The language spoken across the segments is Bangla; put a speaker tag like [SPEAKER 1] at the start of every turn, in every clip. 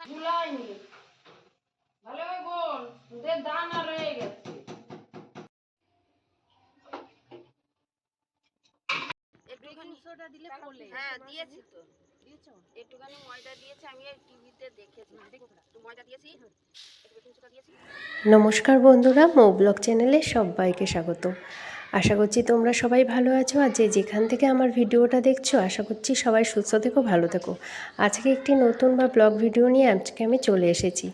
[SPEAKER 1] ঝুলাইনি ভালো বল দুধের দানা রয়ে গেছে।
[SPEAKER 2] একটু দিলে হ্যাঁ দিয়েছি তো। একটুখানি ময়দা দিয়েছি আমি টিভিতে দেখেছি। একটু ময়দা দিয়েছি। দিয়েছি।
[SPEAKER 3] নমস্কার বন্ধুরা মো ব্লগ চ্যানেলে সবাইকে স্বাগত। আশা করছি তোমরা সবাই ভালো আছো। আর যে যেখান থেকে আমার ভিডিওটা দেখছ আশা করছি সবাই সুস্থ থেকো ভালো থেকো। আজকে একটি নতুন বা ব্লগ ভিডিও নিয়ে আজকে আমি চলে এসেছি।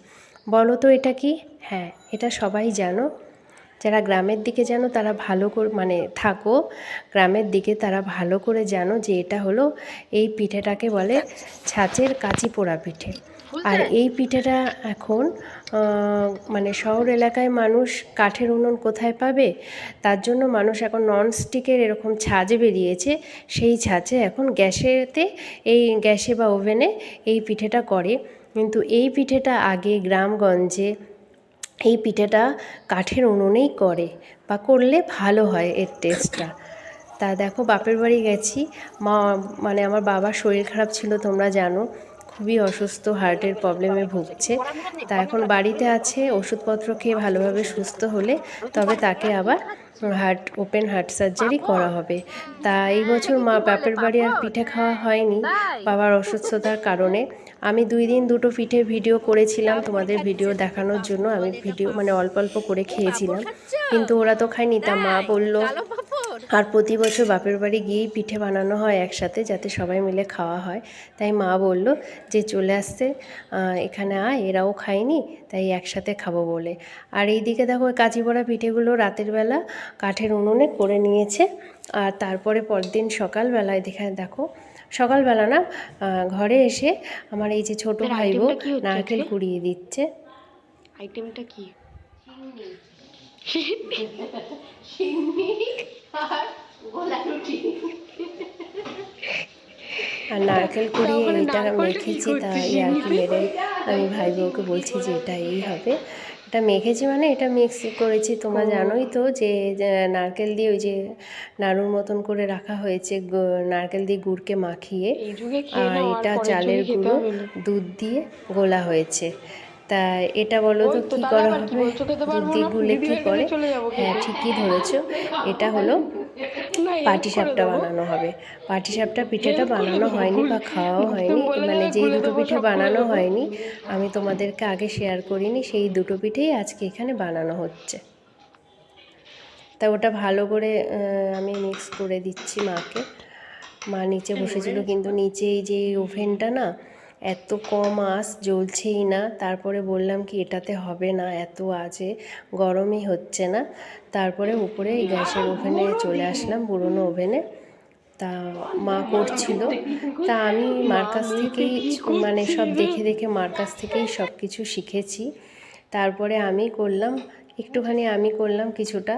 [SPEAKER 3] বলো তো এটা কি? হ্যাঁ এটা সবাই জানো। যারা গ্রামের দিকে জানো তারা ভালো করে মানে থাকো গ্রামের দিকে তারা ভালো করে জানো যে এটা হলো এই পিঠেটাকে বলে ছাঁচের কাঁচি পোড়া পিঠে। আর এই পিঠেটা এখন মানে শহর এলাকায় মানুষ কাঠের উনুন কোথায় পাবে? তার জন্য মানুষ এখন নন স্টিকের এরকম ছাঁচ বেরিয়েছে। সেই ছাঁচে এখন গ্যাসেতে এই গ্যাসে বা ওভেনে এই পিঠেটা করে। কিন্তু এই পিঠেটা আগে গ্রামগঞ্জে এই পিঠেটা কাঠের উনুনেই করে বা করলে ভালো হয় এর টেস্টটা তা দেখো বাপের বাড়ি গেছি, মা মানে আমার বাবার শরীর খারাপ ছিল তোমরা জানো। খুবই অসুস্থ, হার্টের প্রবলেমে ভুগছে। তা এখন বাড়িতে আছে, ওষুধপত্র খেয়ে ভালোভাবে সুস্থ হলে তবে তাকে আবার হার্ট, ওপেন হার্ট সার্জারি করা হবে। তা এই বছর মা বাপের বাড়ি আর পিঠে খাওয়া হয়নি, বাবার অসুস্থতার কারণে। আমি দুই দিন দুটো পিঠে ভিডিও করেছিলাম তোমাদের ভিডিও দেখানোর জন্য। আমি ভিডিও মানে অল্প অল্প করে খেয়েছিলাম। কিন্তু ওরা তো খায়নি, তা মা বলল আর প্রতি বছর বাপের বাড়ি গিয়েই পিঠে বানানো হয় একসাথে যাতে সবাই মিলে খাওয়া হয়। তাই মা বলল যে চলে আসতে এখানে আয় এরাও খায়নি তাই একসাথে খাব বলে। আর এইদিকে দেখো ওই কাঁচি পড়া পিঠেগুলো রাতের বেলা কাঠের উনুনে করে নিয়েছে। আর তারপরে পরদিন সকালবেলায় দেখে দেখো সকালবেলা না ঘরে এসে আমার এই যে ছোট ভাইবো নারকেল কুড়িয়ে দিচ্ছে।
[SPEAKER 4] আইটেমটা কি?
[SPEAKER 3] আর নারকেল কুড়িয়ে এইটা মেখেছি তা এই আর কি মেরে আমি ভাই বউকে বলছি যে এটা এই হবে। এটা মেখেছি মানে এটা মিক্স করেছি তোমরা জানোই তো যে নারকেল দিয়ে ওই যে নাড়ুর মতন করে রাখা হয়েছে নারকেল দিয়ে গুড়কে মাখিয়ে। আর এটা চালের গুঁড়ো দুধ দিয়ে গোলা হয়েছে। তা এটা বলো তো কি করা হবে? দুধ দিয়ে গুলে কি করে? হ্যাঁ ঠিকই ধরেছো। এটা হলো পাটিসাপটা বানানো হবে। পাটিসাপটা পিঠেটা বানানো হয়নি বা খাওয়াও হয়নি মানে যেই দুটো পিঠে বানানো হয়নি আমি তোমাদেরকে আগে শেয়ার করিনি সেই দুটো পিঠেই আজকে এখানে বানানো হচ্ছে। তা ওটা ভালো করে আমি মিক্স করে দিচ্ছি মাকে। মা নিচে বসেছিল কিন্তু নিচে এই যে ওভেনটা না এত কম আঁচ জ্বলছেই না। তারপরে বললাম কি, এটাতে হবে না, এত আছে গরমই হচ্ছে না। তারপরে উপরে এই গ্যাসের ওভেনে চলে আসলাম পুরনো ওভেনে। তা মা করছিল। তা আমি মার কাছ থেকেই মানে সব দেখে দেখে মার কাছ থেকেই সব কিছু শিখেছি। তারপরে আমি করলাম একটুখানি আমি করলাম কিছুটা,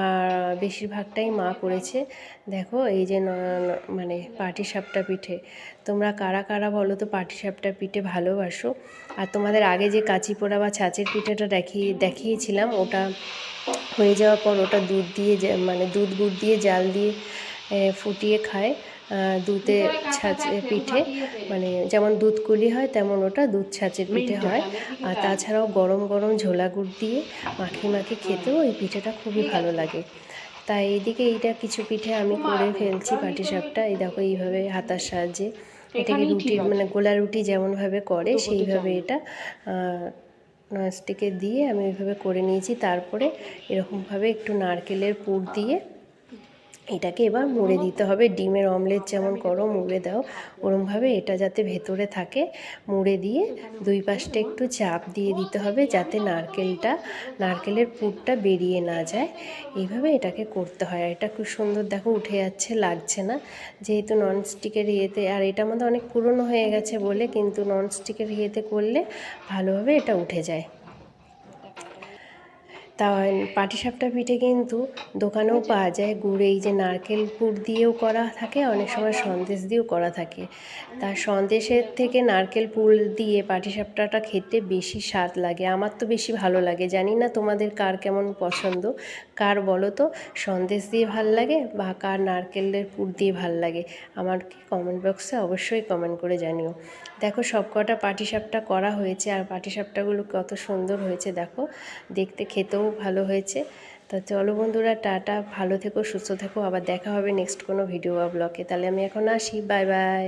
[SPEAKER 3] আর বেশিরভাগটাই মা করেছে। দেখো, এই যে মানে পাটিসাপটা পিঠে, তোমরা কারা কারা বলো তো পাটিসাপটা পিঠে ভালোবাসো? আর তোমাদের আগে যে কাঁচি পোড়া বা ছাঁচের পিঠেটা দেখিয়ে দেখিয়েছিলাম, ওটা হয়ে যাওয়ার পর ওটা দুধ দিয়ে মানে দুধ গুড় দিয়ে, জাল দিয়ে ফুটিয়ে খায়। দুধে ছাঁচে পিঠে মানে যেমন দুধ কুলি হয় তেমন ওটা দুধ ছাঁচে পিঠে হয়। আর তাছাড়াও গরম গরম ঝোলা গুড় দিয়ে মাখি মাখি খেতেও এই পিঠেটা খুবই ভালো লাগে। তাই এইদিকে এইটা কিছু পিঠে আমি করে ফেলছি পাটি পাটিসাপটা এই দেখো এইভাবে হাতার সাহায্যে এটাকে রুটি মানে গোলা রুটি যেমনভাবে করে সেইভাবে এটা ননস্টিকে দিয়ে আমি ওইভাবে করে নিয়েছি। তারপরে এরকমভাবে একটু নারকেলের পুর দিয়ে এটাকে এবার মুড়ে দিতে হবে। ডিমের অমলেট যেমন করো, মুড়ে দাও। ওরমভাবে এটা যাতে ভেতরে থাকে, মুড়ে দিয়ে দুই পাশটা একটু চাপ দিয়ে দিতে হবে যাতে নারকেলটা, নারকেলের পুরটা বেরিয়ে না যায়। এইভাবে এটাকে করতে হয়। এটা খুব সুন্দর দেখো, উঠে যাচ্ছে, লাগছে না। যেহেতু ননস্টিকের ইয়েতে, আর এটা আমাদের অনেক পুরনো হয়ে গেছে বলে, কিন্তু ননস্টিকের ইয়েতে করলে ভালোভাবে এটা উঠে যায়। তা পাটিসাপটা পিঠে কিন্তু দোকানেও পাওয়া যায়। গুড়, এই যে নারকেল পুর দিয়েও করা থাকে, অনেক সময় সন্দেশ দিয়েও করা থাকে। তা সন্দেশের থেকে নারকেল পুর দিয়ে পাটিসাপটাটা খেতে বেশি স্বাদ লাগে। আমার তো বেশি ভালো লাগে। জানি না তোমাদের কার কেমন পছন্দ। কার বলো তো? সন্দেশ দিয়ে ভালো লাগে বা কার নারকেলের পুর দিয়ে ভালো লাগে? আমাকে কমেন্ট বক্সে অবশ্যই কমেন্ট করে জানিও। দেখো, সব কটা পাটিসাপটা করা হয়েছে আর পাটিসাপটাগুলো কত সুন্দর হয়েছে। দেখো, দেখতে খেতেও ভালো হয়েছে। তা চলো বন্ধুরা, টাটা, ভালো থেকো, সুস্থ থেকো। আবার দেখা হবে নেক্সট কোনো ভিডিও বা ব্লগে তাহলে আমি এখন আসি। Bye bye